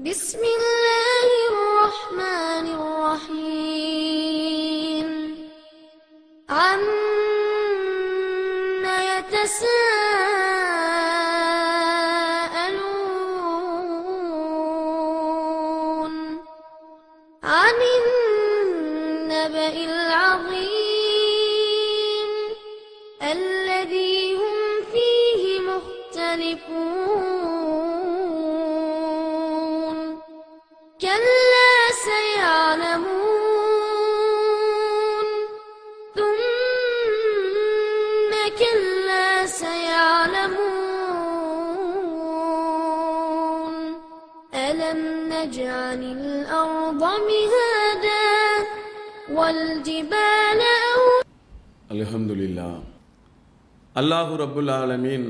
بسم الله الرحمن الرحيم. عم يتساءلون அல்லாஹு ரப்புல் ஆலமீன்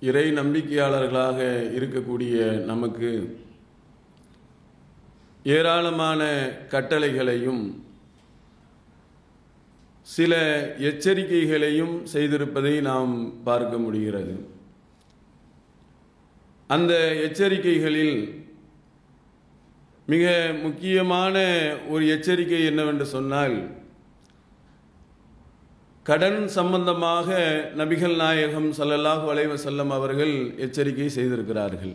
இறை நம்பிக்கையாளர்களாக இருக்கக்கூடிய நமக்கு ஏராளமான கட்டளைகளையும் சில எச்சரிக்கைகளையும் செய்திருப்பதை நாம் பார்க்க முடிகிறது. அந்த எச்சரிக்கைகளில் மிக முக்கியமான ஒரு எச்சரிக்கை என்னவென்று சொன்னால் கடன் சம்பந்தமாக நபிகள் நாயகம் சல்லல்லாஹு அலைஹி செல்லம் அவர்கள் எச்சரிக்கை செய்திருக்கிறார்கள்.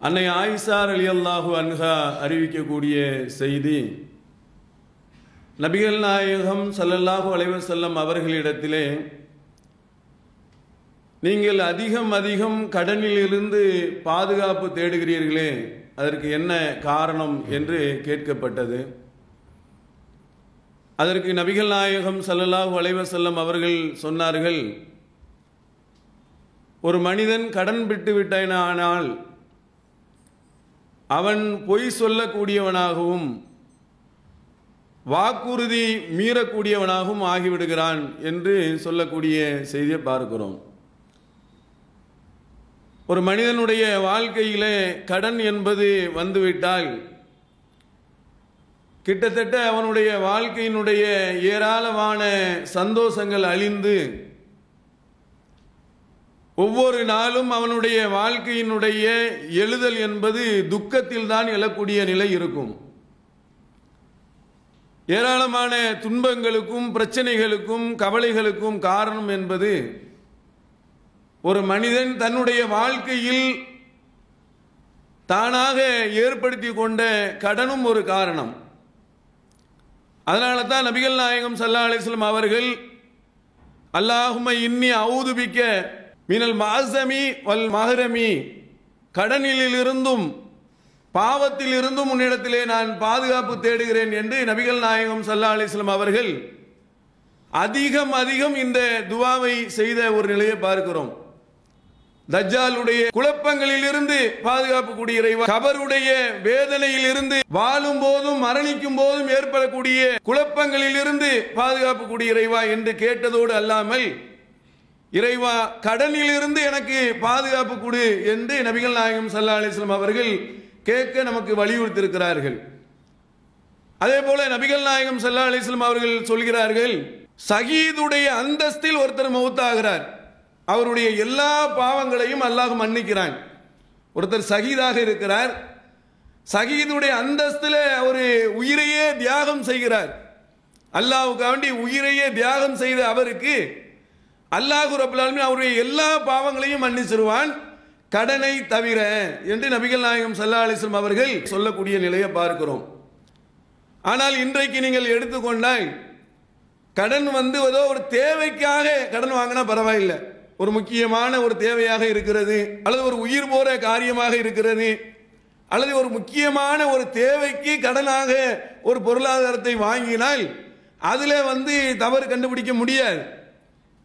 அன்னை ஆயிசார் அலி அல்லாஹு அன்ஹா அறிவிக்கக்கூடிய செய்தி நபிகள் நாயகம் சல்லல்லாஹு அலைஹி செல்லம் அவர்களிடத்திலே நீங்கள் அதிகம் அதிகம் கடனிலிருந்து பாதுகாப்பு தேடுகிறீர்களே அதற்கு என்ன காரணம்? என்று கேட்கப்பட்டது. அதற்கு நபிகள் நாயகம் சல்லல்லாஹு அலைஹி செல்லம் அவர்கள் சொன்னார்கள் ஒரு மனிதன் கடன் விட்டு விட்டானால் அவன் பொய் சொல்லக்கூடியவனாகவும் வாக்குறுதி மீறக்கூடியவனாகவும் ஆகிவிடுகிறான் என்று சொல்லக்கூடிய செய்தியை பார்க்கிறோம். ஒரு மனிதனுடைய வாழ்க்கையிலே கடன் என்பது வந்துவிட்டால் கிட்டத்தட்ட அவனுடைய வாழ்க்கையினுடைய ஏராளமான சந்தோஷங்கள் அழிந்து ஒவ்வொரு நாளும் அவனுடைய வாழ்க்கையினுடைய எழுதல் என்பது துக்கத்தில் தான் எழக்கூடிய நிலை இருக்கும். ஏராளமான துன்பங்களுக்கும் பிரச்சனைகளுக்கும் கவலைகளுக்கும் காரணம் என்பது ஒரு மனிதன் தன்னுடைய வாழ்க்கையில் தானாக ஏற்படுத்தி கொண்ட கடனும் ஒரு காரணம். அதனால தான் நபிகள் நாயகம் சல்லா அலிஸ்லம் அவர்கள் அல்லாஹும இன்னி அவுதுபிக்க மினல் மாசமி வல் மஹரமி. கடனிலிருந்தும் பாவத்தில் இருந்தும் உன்னிடத்திலே நான் பாதுகாப்பு தேடுகிறேன் என்று நபிகள் நாயகம் சல்லா அலிஸ்லம் அவர்கள் அதிகம் அதிகம் இந்த துவாவை செய்த ஒரு நிலையை பார்க்கிறோம். தஜ்ஜாலுடைய குழப்பங்களில் இருந்து பாதுகாப்பு கூடிய இறைவா கபருடைய வேதனையில் இருந்து வாழும் போதும் மரணிக்கும் போதும் ஏற்படக்கூடிய குழப்பங்களில் இருந்து பாதுகாப்பு கூடிய இறைவா என்று கேட்டதோடு அல்லாமல் இறைவா கடனில் இருந்து எனக்கு பாதுகாப்பு கொடு என்று நபிகள் நாயகம் சல்லா அலிஸ்லாம் அவர்கள் கேட்க நமக்கு வலியுறுத்திருக்கிறார்கள் அதே போல நபிகள் நாயகம் சல்லா அலிஸ்லாம் அவர்கள் சொல்கிறார்கள் சகீதுடைய அந்தஸ்தில் ஒருத்தர் மௌத்தாகிறார். அவருடைய எல்லா பாவங்களையும் அல்லாஹ் மன்னிக்கிறான். ஒருத்தர் சகீதாக இருக்கிறார். சகிதுடைய அந்தஸ்தில் அவர் உயிரையே தியாகம் செய்கிறார். அல்லாஹுக்காண்டி உயிரையே தியாகம் செய்த அவருக்கு அல்லாஹு ரபுல்லாலுமே அவருடைய எல்லா பாவங்களையும் மன்னிச்சிருவான். கடனை தவிர என்று நபிகள் நாயகம் சல்லா அலிஸ்லம் அவர்கள் சொல்லக்கூடிய நிலையை பார்க்கிறோம். ஆனால் இன்றைக்கு நீங்கள் எடுத்துக்கொண்டால் கடன் வந்து ஏதோ ஒரு தேவைக்காக கடன் வாங்கினா பரவாயில்லை. ஒரு முக்கியமான ஒரு தேவையாக இருக்கிறது அல்லது ஒரு உயிர் போற காரியமாக இருக்கிறது அல்லது ஒரு முக்கியமான ஒரு தேவைக்கு கடனாக ஒரு பொருளாதாரத்தை வாங்கினால் அதில் வந்து தவறு கண்டுபிடிக்க முடியாது.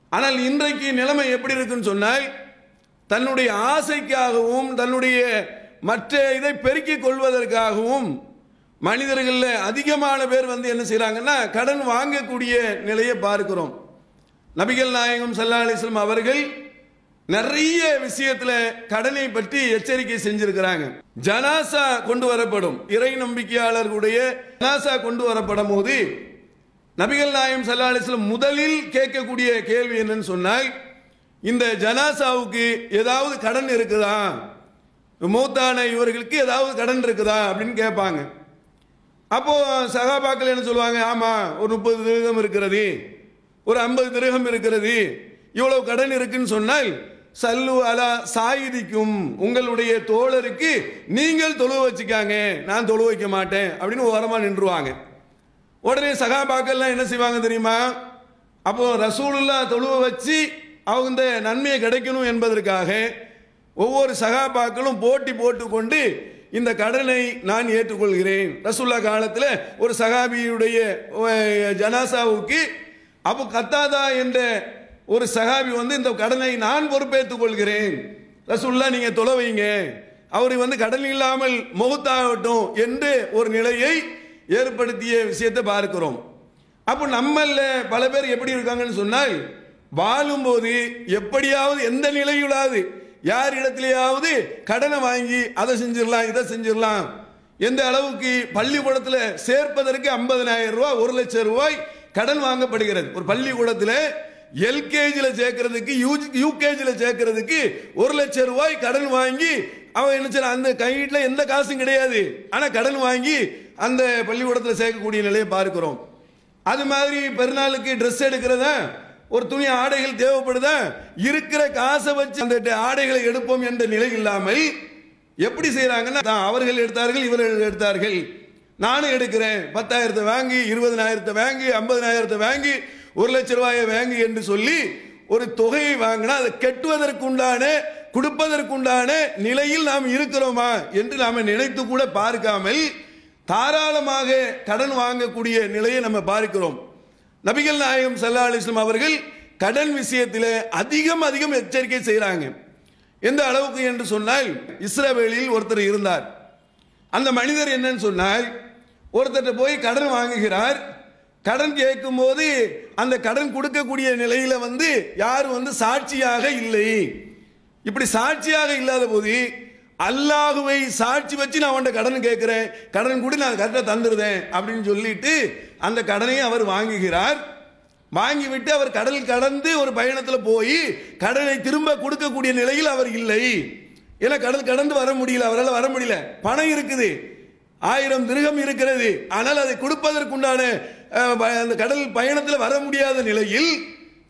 ஆனால் இன்றைக்கு நிலைமை எப்படி இருக்குன்னு சொன்னால் தன்னுடைய ஆசைக்காகவும் தன்னுடைய மற்ற இதை பெருக்கிக் கொள்வதற்காகவும் மனிதர்களில் அதிகமான பேர் வந்து என்ன செய்கிறாங்கன்னா கடன் வாங்கக்கூடிய நிலையை பார்க்கிறோம். நபிகள் நாயகம் சல்லா அலிஸ்லாம் அவர்கள் நிறைய விஷயத்துல கடனை பற்றி எச்சரிக்கை செஞ்சிருக்கிறாங்க. ஜனாசா கொண்டு வரப்படும். இறை நம்பிக்கையாளர்களுடைய ஜனாசா கொண்டு வரப்படும் போது நபிகள் நாயகம் சல்லா அலிஸ்லம் முதலில் கேட்கக்கூடிய கேள்வி என்னன்னு சொன்னால் இந்த ஜனாசாவுக்கு ஏதாவது கடன் இருக்குதா? மூத்தான இவர்களுக்கு ஏதாவது கடன் இருக்குதா? அப்படின்னு கேட்பாங்க. அப்போ சகாபாக்கள் என்ன சொல்லுவாங்க? ஆமா ஒரு முப்பது திருகம் இருக்கிறது. ஒரு ஐம்பது திருகம் இருக்கிறது. இவ்வளவு கடன் இருக்குன்னு சொன்னால் சல்லு அலா சாயிதிக்கும். உங்களுடைய தோழருக்கு நீங்கள் தொழுவ வச்சுக்காங்க. நான் தொழு வைக்க மாட்டேன். அப்படின்னு ஓரமாக நின்றுவாங்க. உடனே சகாபாக்கள்லாம் என்ன செய்வாங்க தெரியுமா? அப்போ ரசூலுல்லா தொழுவ வச்சு அவங்க இந்த நன்மையை கிடைக்கணும் என்பதற்காக ஒவ்வொரு சகாபாக்களும் போட்டி போட்டுக்கொண்டு இந்த கடனை நான் ஏற்றுக்கொள்கிறேன். ரசூல்லா காலத்தில் ஒரு சகாபியுடைய ஜனாசாவுக்கு அப்போ கத்தாதா என்ற ஒரு சகாபி வந்து இந்த கடனை நான் பொறுப்பேற்றுக் கொள்கிறேன். ரசுல்லா நீங்க தொலை வைங்க. அவர் வந்து கடன் இல்லாமல் முகத்தாகட்டும் என்று ஒரு நிலையை ஏற்படுத்திய விஷயத்தை பார்க்கிறோம். அப்போ நம்மள பல பேர் எப்படி இருக்காங்கன்னு சொன்னால் வாழும்போது எப்படியாவது எந்த நிலையிலாவது யார் இடத்திலேயாவது கடனை வாங்கி அதை செஞ்சிடலாம் இதை செஞ்சிடலாம். எந்த அளவுக்கு பள்ளிக்கூடத்தில் சேர்ப்பதற்கு ஐம்பதனாயிரம் ரூபாய் ஒரு லட்சம் ரூபாய் கடன் வாங்கப்படுகிறது. ஒரு பள்ளிக்கூடத்தில் எல்கேஜியில் சேர்க்கறதுக்கு யூகேஜியில் சேர்க்கறதுக்கு ஒரு லட்சம் ரூபாய் கடன் வாங்கி அவன் என்ன செய்றான், அந்த கையில் எந்த காசும் கிடையாது. ஆனால் கடன் வாங்கி அந்த பள்ளிக்கூடத்தில் சேர்க்கக்கூடிய நிலையை பார்க்கிறோம். அது மாதிரி பெருநாளுக்கு ட்ரெஸ் எடுக்கிறதா? ஒரு துணி ஆடைகள் தேவைப்படுதா? இருக்கிற காசை வச்சு அந்த ஆடைகளை எடுப்போம் என்ற நிலை இல்லாமல் எப்படி செய்யறாங்கன்னா தான் அவர்கள் எடுத்தார்கள் இவர்கள் எடுத்தார்கள். நானும் எடுக்கிறேன். பத்தாயிரத்தை வாங்கி இருபதனாயிரத்தை வாங்கி ஐம்பதனாயிரத்தை வாங்கி ஒரு லட்ச ரூபாயை வாங்கி என்று சொல்லி ஒரு தொகையை வாங்கினா அதை கெட்டுவதற்குண்டான கொடுப்பதற்குண்டான நிலையில் நாம் இருக்கிறோமா என்று நாம் நினைத்து கூட பார்க்காமல் தாராளமாக கடன் வாங்கக்கூடிய நிலையை நம்ம பார்க்கிறோம். நபிகள் நாயகம் சல்லா அலிஸ்லாம் அவர்கள் கடன் விஷயத்தில் அதிகம் அதிகம் எச்சரிக்கை செய்கிறாங்க எந்த அளவுக்கு என்று சொன்னால் இஸ்ரவேலில் ஒருத்தர் இருந்தார். அந்த மனிதர் என்னன்னு சொன்னால் ஒருத்தர்ட்ட போய் கடன் வாங்குகிறார். கடன் கேட்கும் போது அந்த கடன் கொடுக்கக்கூடிய நிலையில வந்து யாரும் வந்து சாட்சியாக இல்லை. இப்படி சாட்சியாக இல்லாத போது அல்லாஹுவை சாட்சி வச்சு நான் அவன்கிட்ட கடன் கேட்கிறேன். கடன் கூட நான் கரெக்டாக தந்துடுதேன் அப்படின்னு சொல்லிட்டு அந்த கடனையும் அவர் வாங்குகிறார். வாங்கிவிட்டு அவர் கடல் கடந்து ஒரு பயணத்தில் போய் கடனை திரும்ப கொடுக்கக்கூடிய நிலையில் அவர் இல்லை. ஏன்னா கடல் கடந்து வர முடியல அவரால் வர முடியல. பணம் இருக்குது. ஆயிரம் திருகம் இருக்கிறது. ஆனால் அதை கொடுப்பதற்குண்டான ப- அந்த கடல் பயணத்தில் வர முடியாத நிலையில்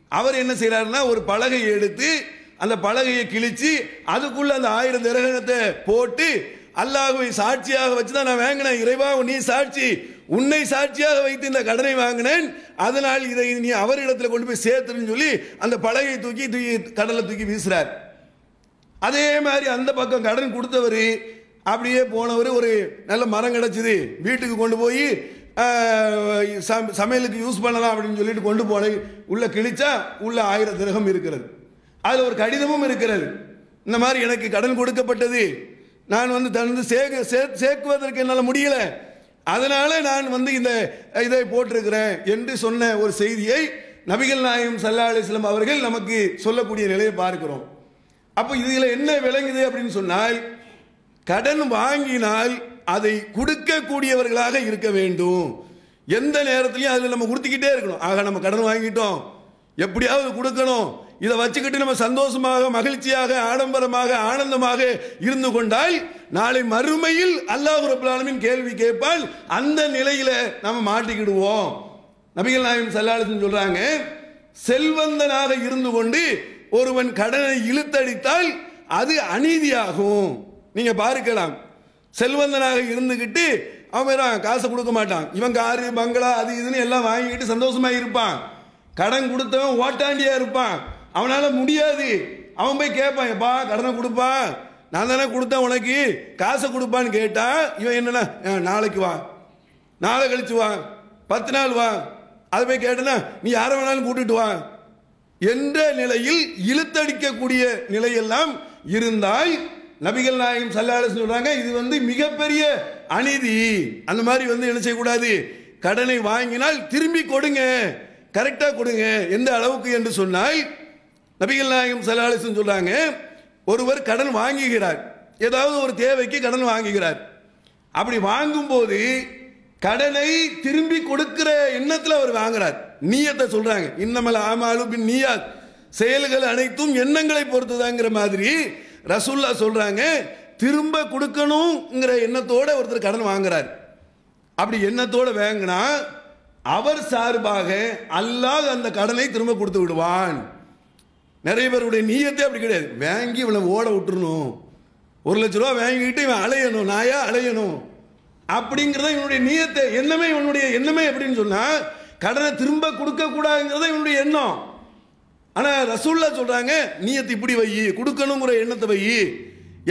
அவர் என்ன செய்கிறாருன்னா ஒரு பலகையை எடுத்து அந்த பலகையை கிழிச்சு அதுக்குள்ள அந்த ஆயிரம் திரகணத்தை போட்டு அல்லாஹுவை சாட்சியாக வச்சு தான் நான் வாங்கினேன். இறைவா நீ சாட்சி உன்னை சாட்சியாக வைத்து இந்த கடனை வாங்கினேன். அதனால் இதை நீ அவரிடத்தில் கொண்டு போய் சேர்த்துன்னு சொல்லி அந்த பலகையை தூக்கி தூக்கி கடலை தூக்கி வீசுறார். அதே மாதிரி அந்த பக்கம் கடன் கொடுத்தவர் அப்படியே போனவர் ஒரு நல்ல மரம் கிடச்சிது. வீட்டுக்கு கொண்டு போய் சமையலுக்கு யூஸ் பண்ணலாம் அப்படின்னு சொல்லிட்டு கொண்டு போன உள்ள கிழிச்சா உள்ள ஆயிரம் திரகம் இருக்கிறது. அதில் ஒரு கடிதமும் இருக்கிறது. இந்த மாதிரி எனக்கு கடன் கொடுக்கப்பட்டது. நான் வந்து தந்து சேர்க்க சே- சேர்க்குவதற்கு என்னால் முடியல. அதனால நான் வந்து இந்த இதை போட்டிருக்கிறேன் என்று சொன்ன ஒரு செய்தியை நபிகள் நாயகம் சல்லா அலிஸ்லாம் அவர்கள் நமக்கு சொல்லக்கூடிய நிலையை பார்க்கிறோம். அப்போ இதில் என்ன விளங்குது அப்படின்னு சொன்னால் கடன் வாங்கினால் அதை கொடுக்கக்கூடியவர்களாக இருக்க வேண்டும். எந்த நேரத்திலையும் அதில் நம்ம கொடுத்துக்கிட்டே இருக்கணும். ஆக நம்ம கடன் வாங்கிட்டோம். எப்படியாவது கொடுக்கணும். இதை வச்சுக்கிட்டு நம்ம சந்தோஷமாக மகிழ்ச்சியாக ஆடம்பரமாக ஆனந்தமாக இருந்து கொண்டால் நாளை மறுமையில் அல்லாஹ் ரபுல் கேள்வி கேட்பால் அந்த நிலையில நம்ம மாட்டிக்கிடுவோம். நபிகள் நாயகம் சல்லாலத்தின் சொல்றாங்க செல்வந்தனாக இருந்து கொண்டு ஒருவன் கடனை இழுத்தடித்தால் அது அநீதியாகும். நீங்க பார்க்கலாம். செல்வந்தனாக இருந்துகிட்டு அவன் வேறான் காசை கொடுக்க மாட்டான். இவன் காரு பங்களா அது இதுன்னு எல்லாம் வாங்கிட்டு சந்தோஷமா இருப்பான். கடன் கொடுத்தவன் ஓட்டாண்டியா இருப்பான். அவனால முடியாது. அவன் போய் கேட்பான் எப்பா கடனை கொடுப்பா? நான் தானே கொடுத்தேன் உனக்கு. காசை கொடுப்பான்னு கேட்டா இவன் என்னன்னா நாளைக்கு வா. நாளை கழிச்சு வா. பத்து நாள் வா. அதை போய் கேட்டனா நீ யாரை வேணாலும் கூட்டிட்டு வா. என்ற நிலையில் இழுத்தடிக்கக்கூடிய நிலையெல்லாம் இருந்தால் நபிகள் நாயகம் சல்லாஹ் சொல்றாங்க இது வந்து மிகப்பெரிய அநீதி. அந்த மாதிரி வந்து என்ன செய்யக்கூடாது? கடனை வாங்கினால் திரும்பி கொடுங்க. கரெக்டாக கொடுங்க. எந்த அளவுக்கு என்று சொன்னால் நபிகள் நாயகம் சல்லாஹ் சொல்றாங்க ஒருவர் கடன் வாங்குகிறார். ஏதாவது ஒரு தேவைக்கு கடன் வாங்குகிறார். அப்படி வாங்கும்போது கடனை திரும்பி கொடுக்கிற எண்ணத்தில் அவர் வாங்குறார். நீயத்தை சொல்றாங்க. இன்னமல ஆமாலும் பின் நீயா செயல்கள் அனைத்தும் எண்ணங்களை பொறுத்துதாங்கிற மாதிரி ரசுல்லா சொல்றாங்க திரும்ப கொடுக்கணுங்கிற எண்ணத்தோட ஒருத்தர் கடன் வாங்குறார். அப்படி எண்ணத்தோட வாங்கினா அவர் சார்பாக அல்லாஹ் அந்த கடனை திரும்ப கொடுத்து விடுவான். நிறைய பேருடைய நீயத்தே அப்படி கிடையாது. வாங்கி இவனை ஓட விட்டுறணும். ஒரு லட்ச ரூபா வாங்கிட்டு இவன் அலையணும் நாயா அலையணும். அப்படிங்கிறத இவனுடைய நீயத்தை எண்ணமே இவனுடைய எண்ணமே எப்படின்னு சொன்னா கடனை திரும்ப கொடுக்க கூடாதுங்கிறத இவனுடைய எண்ணம். ஆனால் ரசூல்லா சொல்கிறாங்க நீயத்து இப்படி வை கொடுக்கணுங்கிற எண்ணத்தை வை.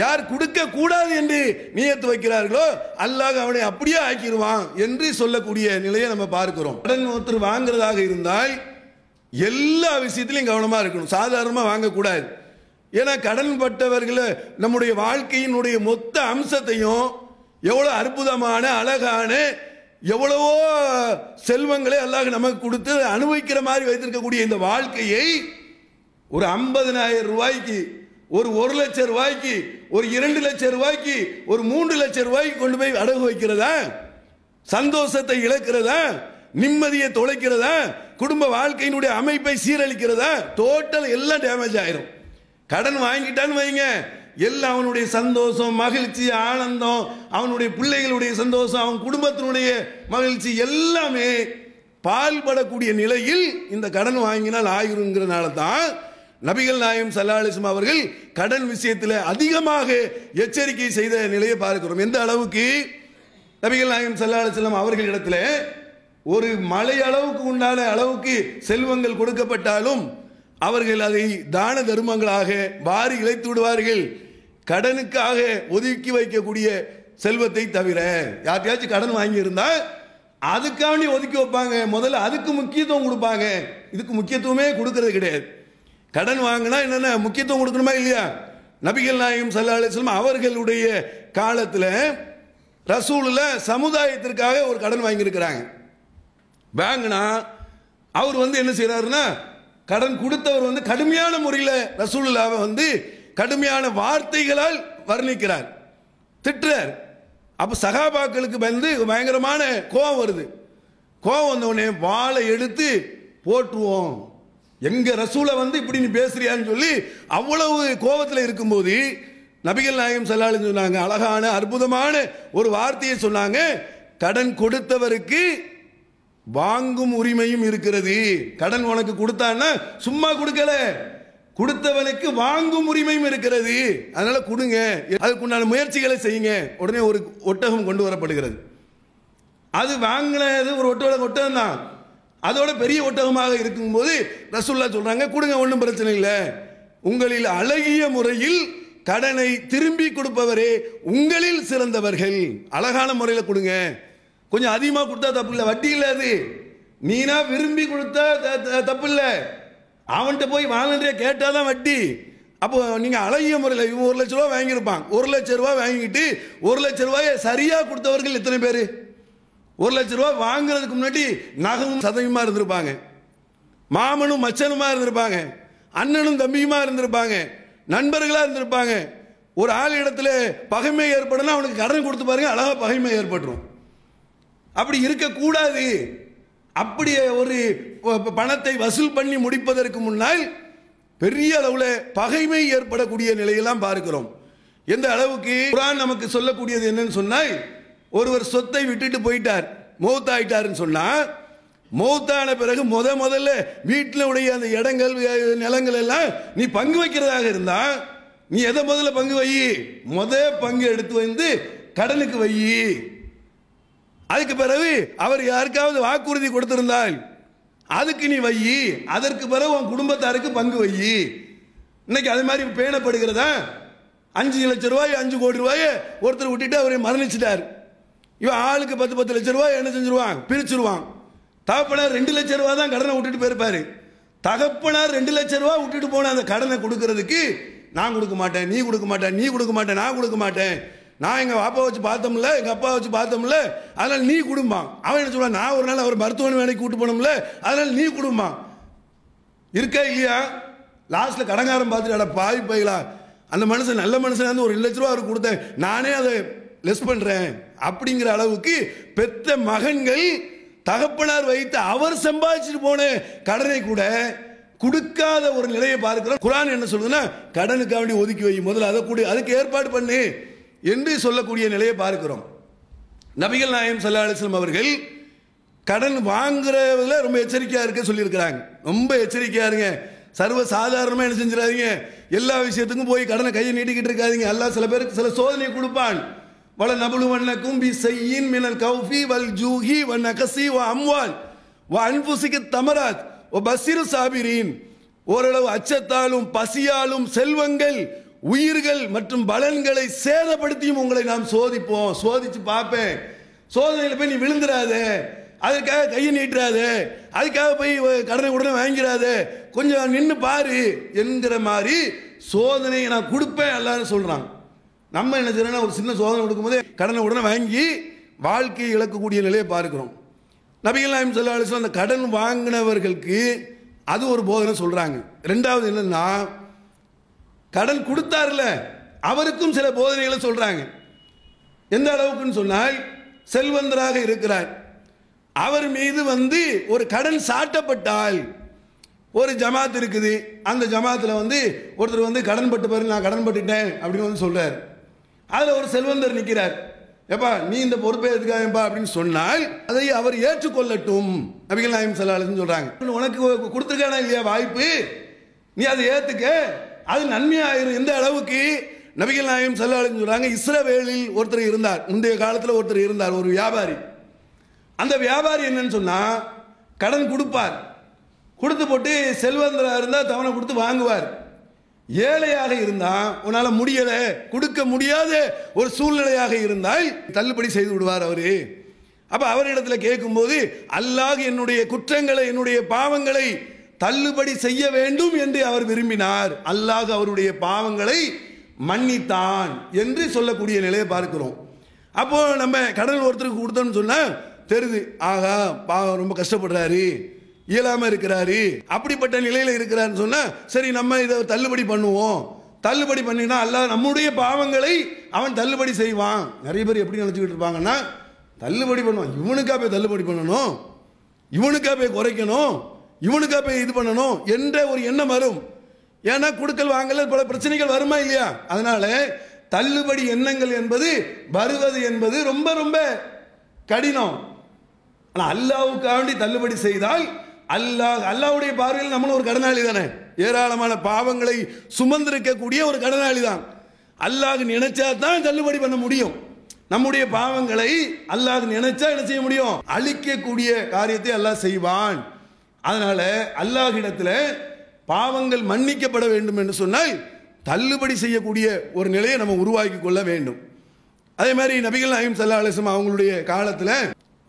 யார் கொடுக்க கூடாது என்று நியத்து வைக்கிறார்களோ அல்லாஹ் அவனை அப்படியே ஆக்கிடுவான் என்று சொல்லக்கூடிய நிலையை நம்ம பார்க்கிறோம். கடன் ஒருத்தர் வாங்குறதாக இருந்தால் எல்லா விஷயத்திலையும் கவனமாக இருக்கணும். சாதாரணமாக வாங்கக்கூடாது. ஏன்னா கடன் பட்டவர்களை நம்முடைய வாழ்க்கையினுடைய மொத்த அம்சத்தையும் எவ்வளோ அற்புதமான அழகான எவ்வளவோ செல்வங்களை அல்லாஹ் நமக்கு கொடுத்து அனுபவிக்கிற மாதிரி வைத்திருக்கக்கூடிய இந்த வாழ்க்கையை ஒரு ஐம்பதனாயிரம் ரூபாய்க்கு ஒரு ஒரு லட்சம் ரூபாய்க்கு ஒரு இரண்டு லட்சம் ரூபாய்க்கு ஒரு மூன்று லட்சம் ரூபாய்க்கு கொண்டு போய் அடகு வைக்கிறதா? சந்தோஷத்தை இழக்கிறதா? நிம்மதியை தொலைக்கிறதா? குடும்ப வாழ்க்கையினுடைய அமைப்பை சீரழிக்கிறதா? டோட்டல் எல்லாம் டேமேஜ் ஆயிரும். கடன் வாங்கிட்டான்னு வைங்க. எல்லாம் அவனுடைய சந்தோஷம் மகிழ்ச்சி ஆனந்தம் அவனுடைய பிள்ளைகளுடைய சந்தோஷம் அவன் குடும்பத்தினுடைய மகிழ்ச்சி எல்லாமே பால்படக்கூடிய நிலையில் இந்த கடன் வாங்கினால் ஆயிருங்கிறனால தான் நபிகள் நாயம் சல்லாலிசம் அவர்கள் கடன் விஷயத்தில் அதிகமாக எச்சரிக்கை செய்த நிலையை பார்க்கிறோம். எந்த அளவுக்கு? நபிகள் நாயம் சல்லாலிசல்லாம் அவர்களிடத்தில் ஒரு மலை அளவுக்கு உண்டான அளவுக்கு செல்வங்கள் கொடுக்கப்பட்டாலும் அவர்கள் அதை தான தர்மங்களாக வாரி இழைத்து விடுவார்கள். கடனுக்காக ஒதுக்கி வைக்கக்கூடிய செல்வத்தை தவிர யார்கிட்டயாச்சும் கடன் வாங்கியிருந்தால் அதுக்காண்டி ஒதுக்கி வைப்பாங்க. முதல்ல அதுக்கு முக்கியத்துவம் கொடுப்பாங்க. இதுக்கு முக்கியத்துவமே கொடுக்கறது கிடையாது. கடன் வாங்கினா என்னென்ன? முக்கியத்துவம் கொடுக்கணுமா இல்லையா? நபிகள் நாயகம் சல்லா அலிஸ்லாம் அவர்களுடைய காலத்தில் ரசூலில் சமுதாயத்திற்காக ஒரு கடன் வாங்கியிருக்கிறாங்க. வாங்கினா அவர் வந்து என்ன செய்கிறாருன்னா கடன் கொடுத்தவர் வந்து கடுமையான முறையில் ரசூலுல்லாவை வந்து கடுமையான வார்த்தைகளால் வர்ணிக்கிறார். திட்டுறார். அப்போ சகாபாக்களுக்கு வந்து பயங்கரமான கோபம் வருது. கோபம் வந்தவுடனே வாளை எடுத்து போட்டுருவோம் எங்க ரசூலை வந்து இப்படி நீ பேசுறியான்னு சொல்லி அவ்வளவு கோபத்தில் இருக்கும்போது நபிகள் நாயகம் செல்லாலும் சொன்னாங்க. அழகான அற்புதமான ஒரு வார்த்தையை சொன்னாங்க. கடன் கொடுத்தவருக்கு வாங்கும் உரிமையும் இருக்கிறது. கடன் உனக்கு கொடுத்தான்னா சும்மா கொடுக்கல. கொடுத்தவனுக்கு வாங்கும் உரிமையும் இருக்கிறது. அதனால கொடுங்க. அதுக்குண்டான முயற்சிகளை செய்யுங்க. உடனே ஒரு ஒட்டகம் கொண்டு வரப்படுகிறது. அது வாங்கினது ஒரு ஒட்டகம் ஒட்டகம் தான் அதோட பெரிய ஒட்டகமாக இருக்கும்போது ரசுல்லா சொல்கிறாங்க கொடுங்க ஒன்றும் பிரச்சனை இல்லை. உங்களில் அழகிய முறையில் கடனை திரும்பி கொடுப்பவரே உங்களில் சிறந்தவர்கள். அழகான முறையில் கொடுங்க. கொஞ்சம் அதிகமாக கொடுத்தா தப்பு இல்லை வட்டி இல்லை அது. நீனா விரும்பி கொடுத்தா த- த- தப்பு இல்லை. அவன்கிட்ட போய் வாங்கிட்டே கேட்டால் தான் வட்டி. அப்போ நீங்கள் அழகிய முறையில் இவன் ஒரு லட்ச ரூபா வாங்கியிருப்பான். ஒரு லட்ச ரூபா வாங்கிட்டு ஒரு லட்ச ரூபாயை சரியாக கொடுத்தவர்கள் எத்தனை பேர்? ஒரு லட்ச ரூபா வாங்குறதுக்கு முன்னாடி நகமும் சதவீமா இருந்திருப்பாங்க. மாமனும் மச்சனுமா இருந்திருப்பாங்க. அண்ணனும் தம்பியுமா இருந்திருப்பாங்க. நண்பர்களாக இருந்திருப்பாங்க. ஒரு ஆள் இடத்துல பகைமை ஏற்படனா அவனுக்கு கடன் கொடுத்து பாருங்க அழகாக பகைமை ஏற்பட்டுரும். அப்படி இருக்கக்கூடாது அப்படி ஒரு பணத்தை வசூல் பண்ணி முடிப்பதற்கு முன்னால் பெரிய அளவில் பகைமை ஏற்படக்கூடிய நிலையெல்லாம் பார்க்கிறோம். எந்த அளவுக்கு குரான் நமக்கு சொல்லக்கூடியது என்னன்னு சொன்னால் ஒருவர் சொத்தை விட்டுட்டு போயிட்டார் மௌத்தாயிட்டாருன்னு சொன்னா மௌத்தான பிறகு முத முதல்ல வீட்டில் உடைய அந்த இடங்கள் நிலங்கள் எல்லாம் நீ பங்கு வைக்கிறதாக இருந்தா நீ எதை முதல்ல பங்கு வை? முத பங்கு எடுத்து வந்து கடனுக்கு வை. அதுக்கு பிறகு அவர் யாருக்காவது வாக்குறுதி கொடுத்திருந்தால் அதுக்கு நீ வை. அதற்கு பிறகு உன் குடும்பத்தாருக்கு பங்கு வை. இன்னைக்கு அது மாதிரி பேணப்படுகிறதா? அஞ்சு லட்சம் ரூபாய் அஞ்சு கோடி ரூபாய் ஒருத்தர் விட்டுட்டு அவரை மரணிச்சிட்டார். இவன் ஆளுக்கு பத்து பத்து லட்ச ரூபா என்ன செஞ்சிருவான்? பிரிச்சிருவான். தகப்பனார் ரெண்டு லட்ச ரூபா தான் கடனை விட்டுட்டு போயிருப்பாரு. தகப்பனார் ரெண்டு லட்சம் ரூபா விட்டுட்டு போன அந்த கடனை கொடுக்கறதுக்கு நான் கொடுக்க மாட்டேன் நீ கொடுக்க மாட்டேன் நீ கொடுக்க மாட்டேன் நான் கொடுக்க மாட்டேன். நான் எங்கள் அப்பா வச்சு பார்த்தோம்ல எங்கள் அப்பா வச்சு பார்த்தோம்ல அதனால் நீ குடும்பம் அவன் என்ன சொல்லுவான்? நான் ஒரு நாள் அவர் மருத்துவமனை வேலைக்கு கூட்டு போனோம்ல அதனால் நீ குடும்பம் இருக்கா இல்லையா? லாஸ்ட்டில் கடங்காரம் பார்த்துட்டு அட பாவி பைகளா அந்த மனுஷன் நல்ல மனுஷன் இருந்து ஒரு ரெண்டு லட்ச ரூபா அவருக்கு கொடுத்தேன். நானே அதை லெஸ் பண்ணுறேன் அப்படிங்கிற அளவுக்கு பெத்த மகன்கள் தகப்பனார் வைத்து அவர் சம்பாதிச்சுட்டு போன கடனை கூட கொடுக்காத ஒரு நிலையை பார்க்கிறோம். குரான் என்ன சொல்லுதுன்னா கடனுக்காக வேண்டி ஒதுக்கி வை முதல்ல அதை கொடு அதுக்கு ஏற்பாடு பண்ணு என்று சொல்லக்கூடிய நிலையை பார்க்கிறோம். நபிகள் நாயம் சல்லா அலிஸ்லம் அவர்கள் கடன் வாங்குறதுல ரொம்ப எச்சரிக்கையாக இருக்க சொல்லியிருக்கிறாங்க. ரொம்ப எச்சரிக்கையாக இருங்க. சர்வ சாதாரணமாக என்ன செஞ்சிடாதீங்க. எல்லா விஷயத்துக்கும் போய் கடனை கையை நீட்டிக்கிட்டு இருக்காதிங்க. எல்லாம் சில பேருக்கு சில சோதனை கொடுப்பான். வல நபுலு வண்ணக்கும் பி செய்யின் மினல் கௌஃபி வல் ஜூஹி வ நகசி வ அம்வால். வ அன்புசிக்கு தமராத். ஓ பசிரு சாபிரீன். ஓரளவு அச்சத்தாலும் பசியாலும் செல்வங்கள் உயிர்கள் மற்றும் பலன்களை சேதப்படுத்தியும் உங்களை நாம் சோதிப்போம். சோதிச்சு பார்ப்பேன். சோதனையில் போய் நீ விழுந்துடாத அதுக்காக கையை நீட்டுறாதே. அதுக்காக போய் கடனை உடனே வாங்கிடாதே கொஞ்சம் நின்று பாரு என்கிற மாதிரி சோதனையை நான் கொடுப்பேன் எல்லாரும் சொல்கிறாங்க நம்ம என்ன செய்யறோம்னா ஒரு சின்ன சோதனை கொடுக்கும்போது கடனை உடனே வாங்கி வாழ்க்கையை இழக்கக்கூடிய நிலையை பார்க்கிறோம். நபிகள் நாயம் சொல்லா அலிஸ்லாம் அந்த கடன் வாங்கினவர்களுக்கு அது ஒரு போதனை சொல்கிறாங்க ரெண்டாவது என்னன்னா கடன் கொடுத்தார்ல அவருக்கும் சில போதனைகளை சொல்கிறாங்க எந்த அளவுக்குன்னு சொன்னால் செல்வந்தராக இருக்கிறார். அவர் மீது வந்து ஒரு கடன் சாட்டப்பட்டால் ஒரு ஜமாத் இருக்குது. அந்த ஜமாத்தில் வந்து ஒருத்தர் வந்து கடன் பட்டு பாரு நான் கடன் பட்டுட்டேன் அப்படின்னு வந்து சொல்கிறார் அதில் ஒரு செல்வந்தர் நிற்கிறார் எப்பா நீ இந்த பொறுப்பை எதுக்காகப்பா அப்படின்னு சொன்னால் அதை அவர் ஏற்றுக்கொள்ளட்டும். நபிகள் நாயம் செல்லாலும் சொல்கிறாங்க உனக்கு கொடுத்துருக்கானா இல்லையா வாய்ப்பு? நீ அதை ஏற்றுக்க அது நன்மையாயிரும். எந்த அளவுக்கு? நபிகள் நாயம் செல்லாலும் சொல்கிறாங்க இஸ்ரவேலில் ஒருத்தர் இருந்தார். முந்தைய காலத்தில் ஒருத்தர் இருந்தார் ஒரு வியாபாரி. அந்த வியாபாரி என்னன்னு சொன்னால் கடன் கொடுப்பார். கொடுத்து போட்டு செல்வந்தராக இருந்தால் தவணை கொடுத்து வாங்குவார். ஏழையாக இருந்தால் உன்னால் முடியலை கொடுக்க முடியாத ஒரு சூழ்நிலையாக இருந்தால் தள்ளுபடி செய்து விடுவார் அவரு. அப்போ அவரிடத்துல கேட்கும்போது அல்லாஹ் என்னுடைய குற்றங்களை என்னுடைய பாவங்களை தள்ளுபடி செய்ய வேண்டும் என்று அவர் விரும்பினார். அல்லாஹ் அவருடைய பாவங்களை மன்னித்தான் என்று சொல்லக்கூடிய நிலையை பார்க்கிறோம். அப்போது நம்ம கடன் ஒருத்தருக்கு கொடுத்தோம்னு சொன்னால் தெரியுது ஆகா பாவம் ரொம்ப கஷ்டப்படுறாரு. இயலாம இருக்கிறாரு. அப்படிப்பட்ட நிலையில இருக்கிறாருன்னு சொன்னா சரி நம்ம இதை தள்ளுபடி பண்ணுவோம். தள்ளுபடி பண்ணினா அல்லாஹ் நம்முடைய பாவங்களை அவன் தள்ளுபடி செய்வான். நிறைய பேர் எப்படி நினச்சிக்கிட்டு இருப்பாங்கன்னா தள்ளுபடி பண்ணுவான் இவனுக்கா போய் தள்ளுபடி பண்ணணும்? இவனுக்கா போய் குறைக்கணும்? இவனுக்கா போய் இது பண்ணணும்? என்ற ஒரு எண்ணம் வரும். ஏன்னா கொடுக்கல் வாங்கல பல பிரச்சனைகள் வருமா இல்லையா? அதனால தள்ளுபடி எண்ணங்கள் என்பது வருவது என்பது ரொம்ப ரொம்ப கடினம். ஆனால் அல்லாவுக்காண்டி தள்ளுபடி செய்தால் அல்லாஹ் அல்லாவுடைய பார்வையில் நம்மளும் ஒரு கடனாளி தானே? ஏராளமான பாவங்களை சுமந்திருக்கக்கூடிய ஒரு கடனாளி தான். அல்லாஹ் நினைச்சா தான் தள்ளுபடி பண்ண முடியும். நம்முடைய பாவங்களை அல்லாஹ் நினைச்சா என்ன செய்ய முடியும்? அழிக்கக்கூடிய காரியத்தை அல்லாஹ் செய்வான். அதனால அல்லாஹ்விடத்தில் பாவங்கள் மன்னிக்கப்பட வேண்டும் என்று சொன்னால் தள்ளுபடி செய்யக்கூடிய ஒரு நிலையை நம்ம உருவாக்கி கொள்ள வேண்டும். அதே மாதிரி நபிகள் நாயம் சல்லா அலிஸ்லாம் அவங்களுடைய காலத்தில்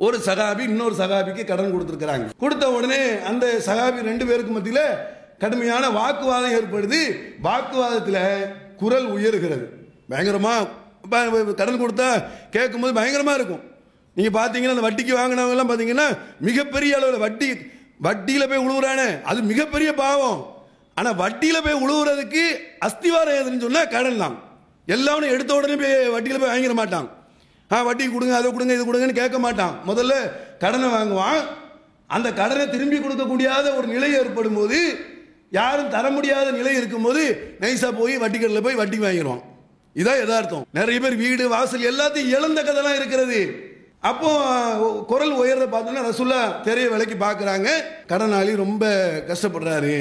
ஒரு சகாபி இன்னொரு சகாபிக்கு கடன் கொடுத்துருக்கிறாங்க. கொடுத்த உடனே அந்த சகாபி ரெண்டு பேருக்கு மத்தியில் கடுமையான வாக்குவாதம் ஏற்படுது. வாக்குவாதத்தில் குரல் உயர்கிறது. பயங்கரமாக கடன் கொடுத்தா கேட்கும்போது பயங்கரமாக இருக்கும். நீங்கள் பார்த்தீங்கன்னா அந்த வட்டிக்கு வாங்கினவங்கலாம் பார்த்தீங்கன்னா மிகப்பெரிய அளவில் வட்டி வட்டியில் போய் உழுவுறானே. அது மிகப்பெரிய பாவம். ஆனால் வட்டியில் போய் உழுவுறதுக்கு அஸ்திவாரம் எதுன்னு சொன்னால் கடன் தான் எல்லாமே எடுத்த உடனே போய் வட்டியில் போய் வாங்கிட மாட்டான். ஆ வட்டி கொடுங்க அதை கொடுங்க இது கொடுங்கன்னு கேட்க மாட்டான். முதல்ல கடனை வாங்குவான். அந்த கடனை திரும்பி கொடுக்க முடியாத ஒரு நிலை ஏற்படும் போது யாரும் தர முடியாத நிலை இருக்கும்போது நைஸாக போய் வட்டி கடையில் போய் வட்டி வாங்கிடுவான். இதான் எதார்த்தம் நிறைய பேர் வீடு வாசல் எல்லாத்தையும் இழந்த கதைலாம் இருக்கிறது. அப்போ குரல் உயர்றத பார்த்தோன்னா ரசுல்லா தெரிய விலைக்கு பார்க்குறாங்க கடனாளி ரொம்ப கஷ்டப்படுறாரு.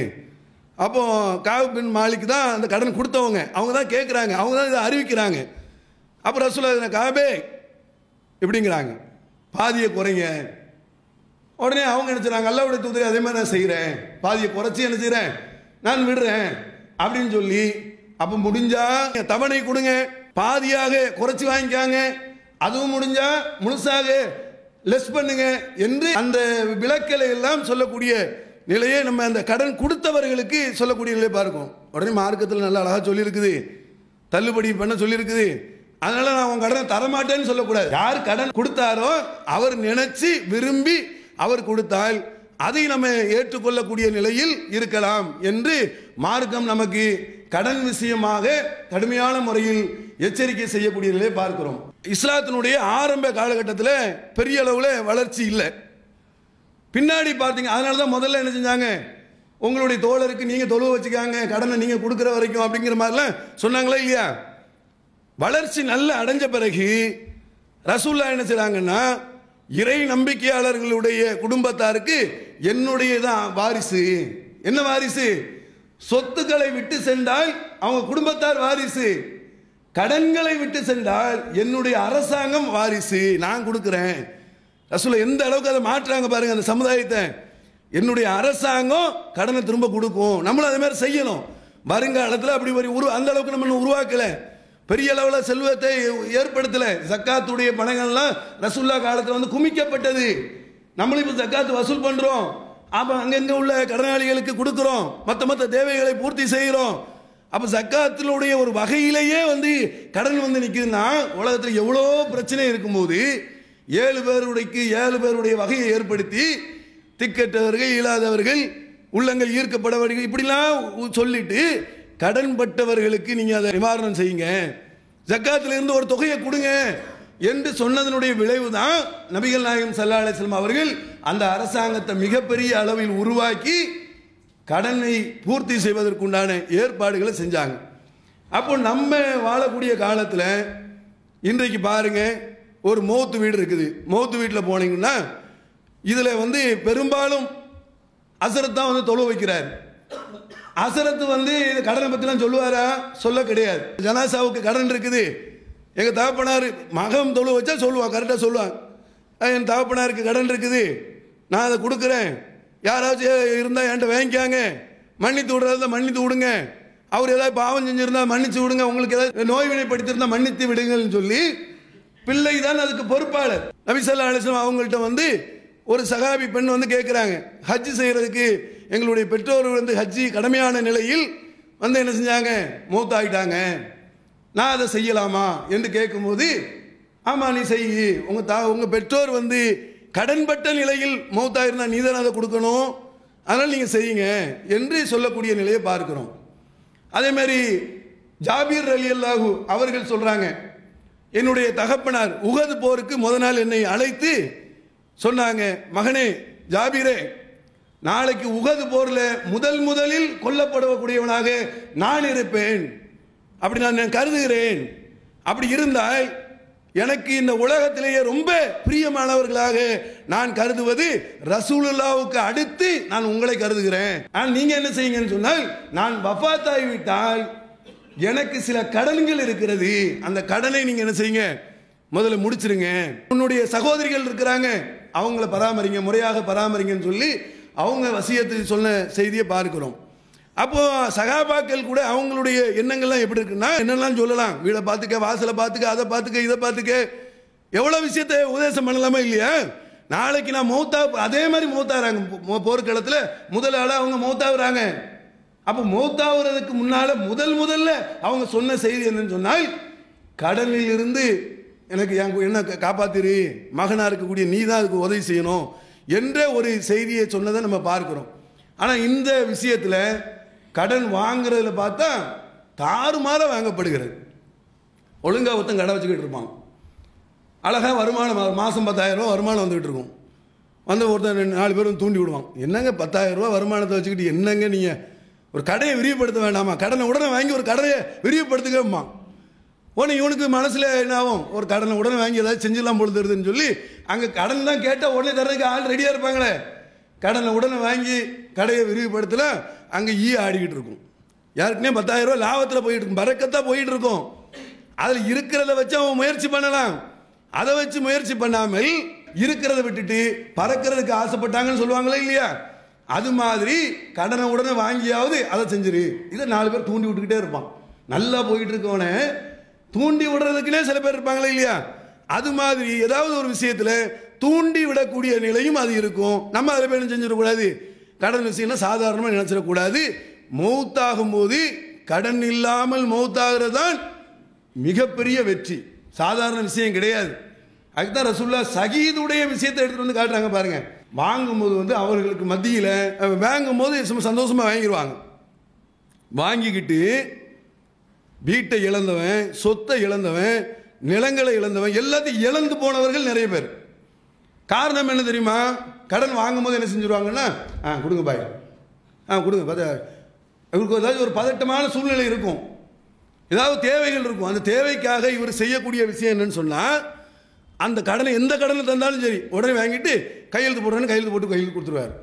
அப்போ காவு பின் மாலிக் தான் அந்த கடன் கொடுத்தவங்க. அவங்க தான் கேட்குறாங்க அவங்க தான் இதை அறிவிக்கிறாங்க. அப்போ ரசுல்லா காபே இப்படிங்கிறாங்க பாதியை குறைங்க. உடனே அவங்க என்ன அல்லாவுடைய தூதரை அதே மாதிரி நான் செய்கிறேன் பாதியை குறைச்சி என்ன செய்கிறேன் நான் விடுறேன். அப்படின்னு சொல்லி அப்போ முடிஞ்சா தவணை கொடுங்க. பாதியாக குறைச்சி வாங்கிக்காங்க. அதுவும் முடிஞ்சா முழுசாக லெஸ் பண்ணுங்க என்று அந்த விளக்கலை எல்லாம் சொல்லக்கூடிய நிலையை நம்ம அந்த கடன் கொடுத்தவர்களுக்கு சொல்லக்கூடிய நிலையை பார்க்கும் உடனே மார்க்கத்தில் நல்லா அழகாக சொல்லியிருக்குது. தள்ளுபடி பண்ண சொல்லியிருக்குது. அதனால நான் உன் கடனை தரமாட்டேன்னு சொல்லக்கூடாது. யார் கடன் கொடுத்தாரோ அவர் நினைச்சு விரும்பி அவர் கொடுத்தால் அதை நம்ம ஏற்றுக்கொள்ளக்கூடிய நிலையில் இருக்கலாம் என்று மார்க்கம் நமக்கு கடன் விஷயமாக கடுமையான முறையில் எச்சரிக்கை செய்யக்கூடிய நிலையை பார்க்கிறோம். இஸ்லாத்தினுடைய ஆரம்ப காலகட்டத்தில் பெரிய அளவில் வளர்ச்சி இல்லை. பின்னாடி பார்த்தீங்க அதனால தான் முதல்ல என்ன செஞ்சாங்க? உங்களுடைய தோழருக்கு நீங்கள் தொழுவை வச்சுக்காங்க கடனை நீங்கள் கொடுக்குற வரைக்கும் அப்படிங்கிற மாதிரிலாம் சொன்னாங்களா இல்லையா? வளர்ச்சி நல்ல அடைஞ்ச பிறகு ரசூல்லா என்ன செய்றாங்கன்னா இறை நம்பிக்கையாளர்களுடைய குடும்பத்தாருக்கு என்னுடைய தான் வாரிசு. என்ன வாரிசு? சொத்துக்களை விட்டு சென்றால் அவங்க குடும்பத்தார் வாரிசு. கடன்களை விட்டு சென்றால் என்னுடைய அரசாங்கம் வாரிசு. நான் கொடுக்குறேன். ரசூல எந்த அளவுக்கு அதை மாற்றுறாங்க பாருங்க அந்த சமுதாயத்தை. என்னுடைய அரசாங்கம் கடனை திரும்ப கொடுக்கும். நம்மளும் அதே மாதிரி செய்யணும். வருங்காலத்தில் அப்படி ஒரு உரு அந்த அளவுக்கு நம்ம இன்னும் பெரிய அளவில் செல்வத்தை ஏற்படுத்தலை. ஜக்காத்துடைய பணங்கள்லாம் ரசுல்லா காலத்தில் வந்து குமிக்கப்பட்டது. நம்மளும் இப்போ ஜக்காத்து வசூல் பண்ணுறோம் அப்போ அங்கங்கே உள்ள கடனாளிகளுக்கு கொடுக்குறோம். மற்ற மற்ற தேவைகளை பூர்த்தி செய்கிறோம். அப்போ ஜக்காத்தினுடைய ஒரு வகையிலேயே வந்து கடன் வந்து நிற்குதுன்னா உலகத்தில் எவ்வளோ பிரச்சனை இருக்கும்போது ஏழு பேருடைக்கு ஏழு பேருடைய வகையை ஏற்படுத்தி திக்கற்றவர்கள் இல்லாதவர்கள் உள்ளங்கள் ஈர்க்கப்படவர்கள் இப்படிலாம் சொல்லிட்டு கடன்பட்டவர்களுக்கு நீங்கள் நீங்க அதை நிவாரணம் செய்யுங்க. ஜக்காத்துல இருந்து ஒரு தொகையை கொடுங்க என்று சொன்னதனுடைய விளைவு தான் நபிகள் நாயகம் சல்லா அலிஸ்லாம் அவர்கள் அந்த அரசாங்கத்தை மிகப்பெரிய அளவில் உருவாக்கி கடனை பூர்த்தி செய்வதற்குண்டான ஏற்பாடுகளை செஞ்சாங்க. அப்போ நம்ம வாழக்கூடிய காலத்தில் இன்றைக்கு பாருங்க ஒரு மௌத்து வீடு இருக்குது. மௌத்து வீட்டில் போனீங்கன்னா இதில் வந்து பெரும்பாலும் அசரத் தான் வந்து தொழு வைக்கிறார். அசரத்து வந்து இது கடனை பற்றிலாம் சொல்லுவாரா? சொல்ல கிடையாது. ஜனாசாவுக்கு கடன் இருக்குது. எங்கள் தகப்பனார் மகம் தொழு வச்சா சொல்லுவான் கரெக்டாக சொல்லுவான் என் தகப்பனாருக்கு கடன் இருக்குது. நான் அதை கொடுக்குறேன். யாராச்சும் இருந்தால் என்கிட்ட வாங்கிக்காங்க. மன்னித்து விடுறதா மன்னித்து விடுங்க. அவர் ஏதாவது பாவம் செஞ்சுருந்தா மன்னித்து விடுங்க. உங்களுக்கு ஏதாவது நோய் வினைப்படுத்தியிருந்தா மன்னித்து விடுங்கன்னு சொல்லி பிள்ளை தான் அதுக்கு பொறுப்பாளர். நபிசல்லா அலிஸ்லாம் அவங்கள்ட்ட வந்து ஒரு சகாபி பெண் வந்து கேட்குறாங்க ஹஜ் செய்கிறதுக்கு எங்களுடைய பெற்றோர் வந்து ஹஜ்ஜி கடமையான நிலையில் வந்து என்ன செஞ்சாங்க? மூத்தாயிட்டாங்க. நான் அதை செய்யலாமா? என்று கேட்கும்போது ஆமாம் நீ செய். உங்கள் தா உங்கள் பெற்றோர் வந்து கடன்பட்ட நிலையில் மௌத்தாயிருந்தா நீ தானே அதை கொடுக்கணும்? அதனால் நீங்கள் செய்யுங்க என்று சொல்லக்கூடிய நிலையை பார்க்குறோம். அதே மாதிரி ஜாபீர் அலி அல்லாஹு அவர்கள் சொல்கிறாங்க என்னுடைய தகப்பனார் உகது போருக்கு முத நாள் என்னை அழைத்து சொன்னாங்க மகனே ஜாபீரே நாளைக்கு உகது போரில் முதல் முதலில் கொல்லப்படக்கூடியவனாக நான் இருப்பேன். அப்படி நான் கருதுகிறேன். அப்படி இருந்தால் எனக்கு இந்த உலகத்திலேயே ரொம்ப பிரியமானவர்களாக நான் கருதுவது ரசூலுல்லாவுக்கு அடுத்து நான் உங்களை கருதுகிறேன். ஆனால் நீங்க என்ன செய்யுங்கன்னு சொன்னால் நான் வஃபாத்தாகி விட்டால் எனக்கு சில கடன்கள் இருக்கிறது. அந்த கடனை நீங்க என்ன செய்யுங்க? முதல்ல முடிச்சிருங்க. உன்னுடைய சகோதரிகள் இருக்கிறாங்க. அவங்கள பராமரிங்க முறையாக பராமரிங்கன்னு சொல்லி அவங்க வசியத்து சொன்ன செய்தியை பார்க்கிறோம். அப்போது சகாபாக்கள் கூட அவங்களுடைய எண்ணங்கள்லாம் எப்படி இருக்குன்னா என்னெல்லாம் சொல்லலாம்? வீடை பார்த்துக்க வாசலை பார்த்துக்க அதை பார்த்துக்க இதை பார்த்துக்க. எவ்வளோ விஷயத்தை உபதேசம் பண்ணலாமா இல்லையா? நாளைக்கு நான் மௌத்தா அதே மாதிரி மௌத்தாகிறாங்க. போர்க்களத்தில் முதல் ஆளாக அவங்க மௌத்தாகிறாங்க. அப்போ மௌத்தாகிறதுக்கு முன்னால் முதல் முதல்ல அவங்க சொன்ன செய்தி என்னன்னு சொன்னால் கடனில் இருந்து எனக்கு என் என்ன கா- காப்பாத்திரு. இருக்கக்கூடிய நீ தான் அதுக்கு உதவி செய்யணும். என்ற ஒரு செய்தியை சொன்னதை நம்ம பார்க்குறோம். ஆனால் இந்த விஷயத்தில் கடன் வாங்குறதுல பார்த்தா தாறுமாற வாங்கப்படுகிறது. ஒழுங்காக ஒருத்தன் கடை வச்சுக்கிட்டு இருப்பான். அழகாக வருமானம் மா- மாசம் பத்தாயிரம் ரூபா வருமானம் வந்துக்கிட்டு இருக்கும். வந்து ஒருத்தன் ரெண்டு நாலு பேரும் தூண்டி விடுவான். என்னங்க பத்தாயிரம் ரூபா வருமானத்தை வச்சுக்கிட்டு என்னங்க நீங்கள் ஒரு கடையை விரிவுபடுத்த வேண்டாமா? கடனை உடனே வாங்கி ஒரு கடையை விரிவுபடுத்துக்கம்மா உடனே இவனுக்கு மனசில் என்ன ஆகும்? ஒரு கடனை உடனே வாங்கி ஏதாவது செஞ்சிடலாம் பொழுதுன்னு சொல்லி அங்கே கடன் தான் கேட்டால் உடனே தர்றதுக்கு ஆள் ரெடியாக இருப்பாங்களே. கடனை உடனே வாங்கி கடையை விரிவுபடுத்தல அங்கே ஈ ஆடிக்கிட்டு இருக்கும். யாருக்குமே பத்தாயிரம் ரூபா லாபத்தில் போயிட்டு இருக்கும். பறக்கத்தான் போயிட்டு இருக்கும். அதில் இருக்கிறத வச்சு அவன் முயற்சி பண்ணலாம். அதை வச்சு முயற்சி பண்ணாமல் இருக்கிறத விட்டுட்டு பறக்கிறதுக்கு ஆசைப்பட்டாங்கன்னு சொல்லுவாங்களே இல்லையா? அது மாதிரி கடனை உடனே வாங்கியாவது அதை செஞ்சிரு. இதை நாலு பேர் தூண்டி விட்டுக்கிட்டே இருப்பான். நல்லா போயிட்டு இருக்கவனே தூண்டி விடுறதுக்குனே சில பேர் இருப்பாங்களே இல்லையா? அது மாதிரி ஏதாவது ஒரு விஷயத்தில் தூண்டி விடக்கூடிய நிலையும் அது இருக்கும். நம்ம அதில் போய் செஞ்சிடக்கூடாது? கடன் விஷயம்னா சாதாரணமாக நினச்சிடக்கூடாது. மௌத்தாகும் போது கடன் இல்லாமல் மௌத்தாகிறது தான் மிகப்பெரிய வெற்றி. சாதாரண விஷயம் கிடையாது. அதுதான் ரசூல்லா சகீதுடைய விஷயத்தை எடுத்துட்டு வந்து காட்டுறாங்க பாருங்க. வாங்கும்போது வந்து அவர்களுக்கு மத்தியில் வாங்கும்போது சும்மா சந்தோஷமாக வாங்கிடுவாங்க வாங்கிக்கிட்டு வீட்டை இழந்தவன் சொத்தை இழந்தவன் நிலங்களை இழந்தவன் எல்லாத்தையும் இழந்து போனவர்கள் நிறைய பேர். காரணம் என்ன தெரியுமா? கடன் வாங்கும்போது என்ன செஞ்சுருவாங்கன்னா ஆ கொடுங்க பாய் ஆ கொடுங்க பத இவருக்கு ஏதாவது ஒரு பதட்டமான சூழ்நிலை இருக்கும். ஏதாவது தேவைகள் இருக்கும். அந்த தேவைக்காக இவர் செய்யக்கூடிய விஷயம் என்னன்னு சொன்னால் அந்த கடனை எந்த கடனை தந்தாலும் சரி உடனே வாங்கிட்டு கையெழுத்து போடுறேன்னு கையெழுத்து போட்டு கையெழுத்து கொடுத்துருவார்.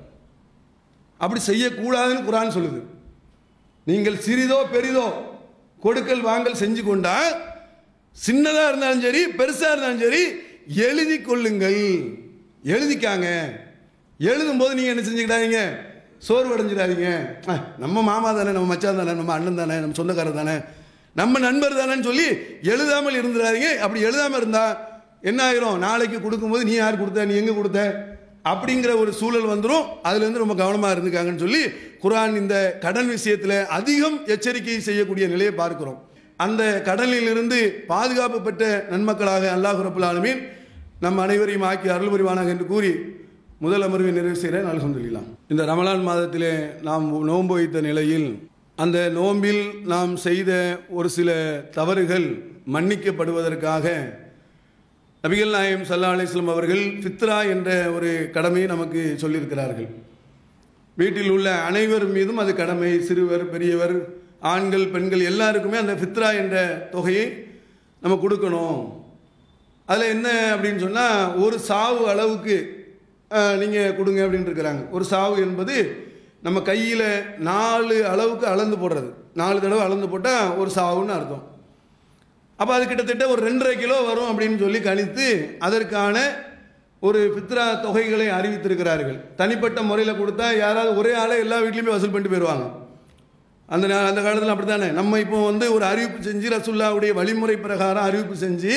அப்படி செய்யக்கூடாதுன்னு குரான் சொல்லுது. நீங்கள் சிறிதோ பெரிதோ கொடுக்கல் வாங்கல் செஞ்சு கொண்டா சின்னதாக இருந்தாலும் சரி பெருசாக இருந்தாலும் சரி எழுதி கொள்ளுங்கள். எழுதிக்காங்க. எழுதும்போது நீங்கள் என்ன செஞ்சுக்கிடாதீங்க? சோர்வு அடைஞ்சிடாதீங்க நம்ம மாமா தானே நம்ம மச்சான் தானே நம்ம அண்ணன் தானே நம்ம சொந்தக்காரர் தானே. நம்ம நண்பர் தானேன்னு சொல்லி எழுதாமல் இருந்துடாதீங்க. அப்படி எழுதாமல் இருந்தா என்ன ஆயிரும்? நாளைக்கு கொடுக்கும்போது நீ யார் கொடுத்த? நீ எங்கே கொடுத்த? அப்படிங்கிற ஒரு சூழல் வந்துடும் அதுலேருந்து ரொம்ப கவனமாக இருந்துக்காங்கன்னு சொல்லி குரான் இந்த கடன் விஷயத்தில் அதிகம் எச்சரிக்கை செய்யக்கூடிய நிலையை பார்க்கிறோம். அந்த கடலிலிருந்து பாதுகாப்பு பெற்ற நன்மக்களாக அல்லாஹ் ரபுல்லாலுமீன் நம் அனைவரையும் ஆக்கி அருள் புரிவானாக என்று கூறி முதல் அமர்வை நிறைவு செய்கிறேன். சொல்லலாம் இந்த ரமலான் மாதத்திலே நாம் நோன்பு வைத்த நிலையில் அந்த நோன்பில் நாம் செய்த ஒரு சில தவறுகள் மன்னிக்கப்படுவதற்காக நபிகள் நாயம் சல்லா அலிஸ்லாம் அவர்கள் ஃபித்ரா என்ற ஒரு கடமையை நமக்கு சொல்லியிருக்கிறார்கள். வீட்டில் உள்ள அனைவர் மீதும் அது கடமை. சிறுவர் பெரியவர் ஆண்கள் பெண்கள் எல்லாருக்குமே அந்த ஃபித்ரா என்ற தொகையை நம்ம கொடுக்கணும். அதில் என்ன அப்படின்னு சொன்னால் ஒரு சாவு அளவுக்கு நீங்கள் கொடுங்க அப்படின்னு இருக்கிறாங்க. ஒரு சாவு என்பது நம்ம கையில் நாலு அளவுக்கு அளந்து போடுறது. நாலு தடவை அளந்து போட்டால் ஒரு சாவுன்னு அர்த்தம். அப்போ அது கிட்டத்தட்ட ஒரு ரெண்டரை கிலோ வரும் அப்படின்னு சொல்லி கணித்து அதற்கான ஒரு பித்ரா தொகைகளை அறிவித்திருக்கிறார்கள். தனிப்பட்ட முறையில் கொடுத்தா யாராவது ஒரே ஆளே எல்லா வீட்லேயுமே வசூல் பண்ணிட்டு போயிடுவாங்க அந்த நா- அந்த காலத்தில் அப்படி தானே நம்ம இப்போ வந்து ஒரு அறிவிப்பு செஞ்சு ரசுல்லாவுடைய வழிமுறை பிரகாரம் அறிவிப்பு செஞ்சு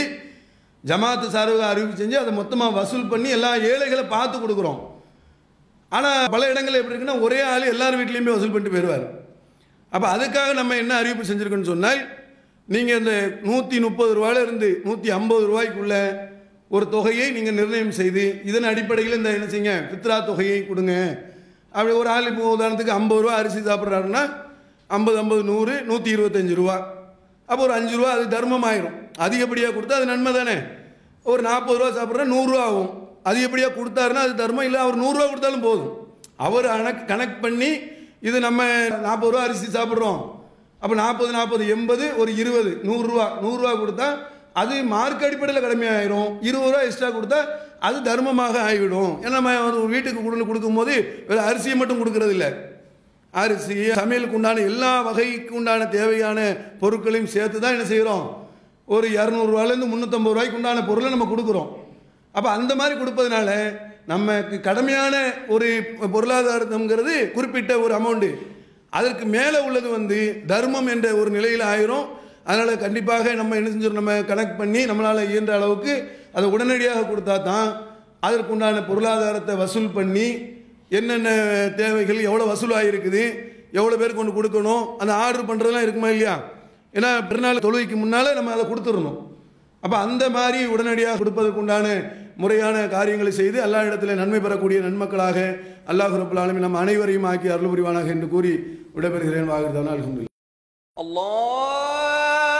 ஜமாத்து சார்பாக அறிவிப்பு செஞ்சு அதை மொத்தமாக வசூல் பண்ணி எல்லா ஏழைகளை பார்த்து கொடுக்குறோம். ஆனால் பல இடங்கள் எப்படி இருக்குன்னா ஒரே ஆள் எல்லார் வீட்லேயுமே வசூல் பண்ணிட்டு போயிடுவார் அப்போ அதுக்காக நம்ம என்ன அறிவிப்பு செஞ்சுருக்கோன்னு சொன்னால் நீங்கள் இந்த நூற்றி முப்பது ரூபாயிலிருந்து நூற்றி ஐம்பது ரூபாய்க்குள்ள ஒரு தொகையை நீங்கள் நிர்ணயம் செய்து இதன் அடிப்படையில் இந்த என்ன செய்யுங்க? பித்ரா தொகையை கொடுங்க. அப்படி ஒரு ஆள் இப்போ உதாரணத்துக்கு ஐம்பது ரூபா அரிசி சாப்பிட்றாருன்னா ஐம்பது ஐம்பது நூறு நூற்றி இருபத்தஞ்சு ரூபா. அப்போ ஒரு அஞ்சு ரூபா அது தர்மம் ஆயிரும் அதிகப்படியாக கொடுத்தா அது நன்மை தானே? ஒரு நாற்பது ரூபா சாப்பிட்றா நூறுரூவா ஆகும். அதிகப்படியாக கொடுத்தாருன்னா அது தர்மம் இல்லை அவர் நூறுரூவா கொடுத்தாலும் போதும். அவர் கணக்கு கணக்கு பண்ணி இது நம்ம நாற்பது ரூபா அரிசி சாப்பிட்றோம். அப்போ நாற்பது நாற்பது எண்பது ஒரு இருபது நூறுரூவா நூறுரூவா கொடுத்தா அது மார்க் அடிப்படையில் கடமையாயிரும். இருபது ரூபா எக்ஸ்ட்ரா கொடுத்தா அது தர்மமாக ஆகிவிடும் ஏன்னா நம்ம ஒரு வீட்டுக்கு கொண்டு கொடுக்கும்போது வெறும் அரிசியை மட்டும் கொடுக்கறது இல்லை அரிசி சமையலுக்கு உண்டான எல்லா வகைக்கு உண்டான தேவையான பொருட்களையும் சேர்த்து தான் என்ன செய்கிறோம் ஒரு இரநூறுவாலேருந்து முந்நூற்றம்பது ரூபாய்க்கு உண்டான பொருளை நம்ம கொடுக்குறோம். அப்போ அந்த மாதிரி கொடுப்பதுனால நமக்கு கடமையான ஒரு பொருளாதாரங்கிறது குறிப்பிட்ட ஒரு அமௌண்ட்டு அதற்கு மேலே உள்ளது வந்து தர்மம் என்ற ஒரு நிலையில் ஆயிரும். அதனால் கண்டிப்பாக நம்ம என்ன செஞ்சிடும் நம்ம கனெக்ட் பண்ணி நம்மளால் இயன்ற அளவுக்கு அதை உடனடியாக கொடுத்தா தான் அதற்கு உண்டான பொருளாதாரத்தை வசூல் பண்ணி என்னென்ன தேவைகள் எவ்வளோ வசூலாகிருக்குது எவ்வளோ பேருக்கு கொண்டு கொடுக்கணும் அந்த ஆர்டர் பண்ணுறதுலாம் இருக்குமா இல்லையா? ஏன்னா பிறநாள் தொழுகைக்கு முன்னால் நம்ம அதை கொடுத்துடணும். அப்போ அந்த மாதிரி உடனடியாக கொடுப்பதற்குண்டான முறையான காரியங்களை செய்து எல்லா இடத்துல நன்மை பெறக்கூடிய நன்மக்களாக அல்லாஹ் ரபுல்லாலுமே நம் அனைவரையும் ஆக்கி அருள் புரிவானாக என்று கூறி விடைபெறுகிறேன். வாகிறதான அலமதுல்லா அல்லாஹ்